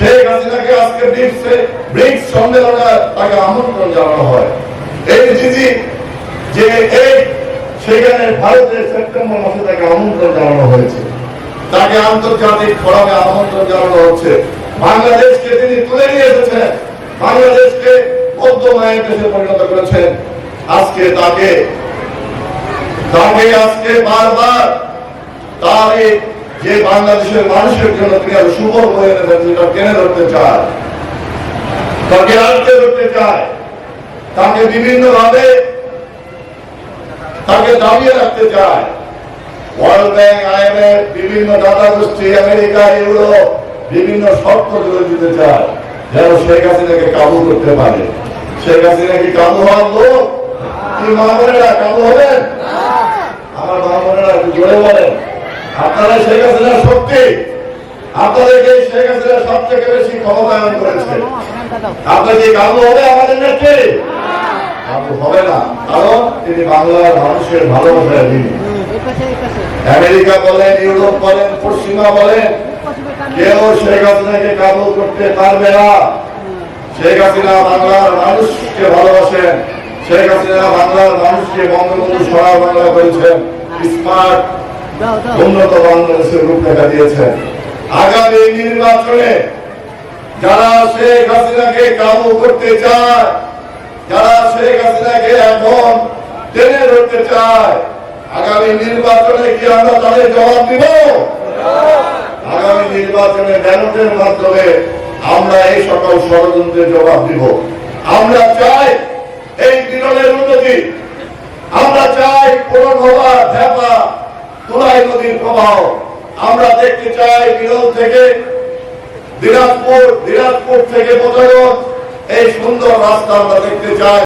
শেখ হাসিনাকে আজকে ব্রিক্সে ব্রিক্স সম্মেলনে তাকে আমন্ত্রণ জানানো হয়। এই জিজি, যে এই, সেখানে ভারতের সেপ্টেম্বর মাসে তাকে আমন্ত্রণ জানানো হয়েছে। তাকে আন্তর্জাতিক ফোরামে আমন্ত্রণ জানানো হচ্ছে। বাংলাদেশকে তিনি তুলে নিয়ে এসেছেন। বাংলাদেশকে মধ্য মায়ের দেশে পরিণত করেছেন। আজকে তাকে তাকে আজকে বারবার তার এই যে বাংলাদেশের মানুষের জন্য তিনি আরও সুবল হয়ে নেবেন সেটা টেনে ধরতে চায়। তাকে আটকে ধরতে চায়। তাকে বিভিন্ন ভাবে তাকে দাবিয়ে রাখতে চায়। ওয়ার্ল্ড ব্যাংক আইএমএফ বিভিন্ন দাতা গোষ্ঠী আমেরিকা, ইউরোপ, বিভিন্ন শর্ত তুলে দিতে চায়। যেন শেখ হাসিনাকে কাবু করতে পারে। শেখ হাসিনা কি কাবু হওয়ার লোক? কি মামনেরা কাবু হবেন? আমার একটু জোরে বলেন। আপনারা শেখ হাসিনার শক্তি। আপনাদেরকে শেখ হাসিনা সব থেকে বেশি ক্ষমতায়ন করেছে। আপনার কি কাবু হবে আমাদের নেত্রী? কাবু হবে না, কারণ তিনি বাংলার মানুষের ভালোবাসায় আমেরিকা বলেন, ইউরোপ বলেন, পশ্চিমা বলেন, কেউ শেখ হাসিনাকে কাবু করতে পারবে না। শেখ হাসিনা বাংলার মানুষকে ভালোবাসেন। শেখ হাসিনা বাংলার মানুষকে বঙ্গবন্ধু সরাব বাংলা করেছেন স্মার্ট উন্নত বাংলাদেশের রূপরেখা দিয়েছেন। আগামী নির্বাচনে যারা শেখ হাসিনাকে কাবু করতে চায়, যারা শেখ হাসিনাকে এখন টেনে ধরতে চায়, আগামী নির্বাচনে কি আমরা তাদের জবাব দিব? আগামী নির্বাচনে ব্যালটের মাধ্যমে আমরা এই সকল ষড়যন্ত্রের জবাব দিব। আমরা চাই এই বিরলের উন্নতি আমরা চাই পুনর্ভবা ধ্যাপা তুলাই নদীর প্রবাহ আমরা দেখতে চাই বিরোধ থেকে দিনাজপুর দিনাজপুর থেকে বোঝানো এই সুন্দর রাস্তা আমরা দেখতে চাই।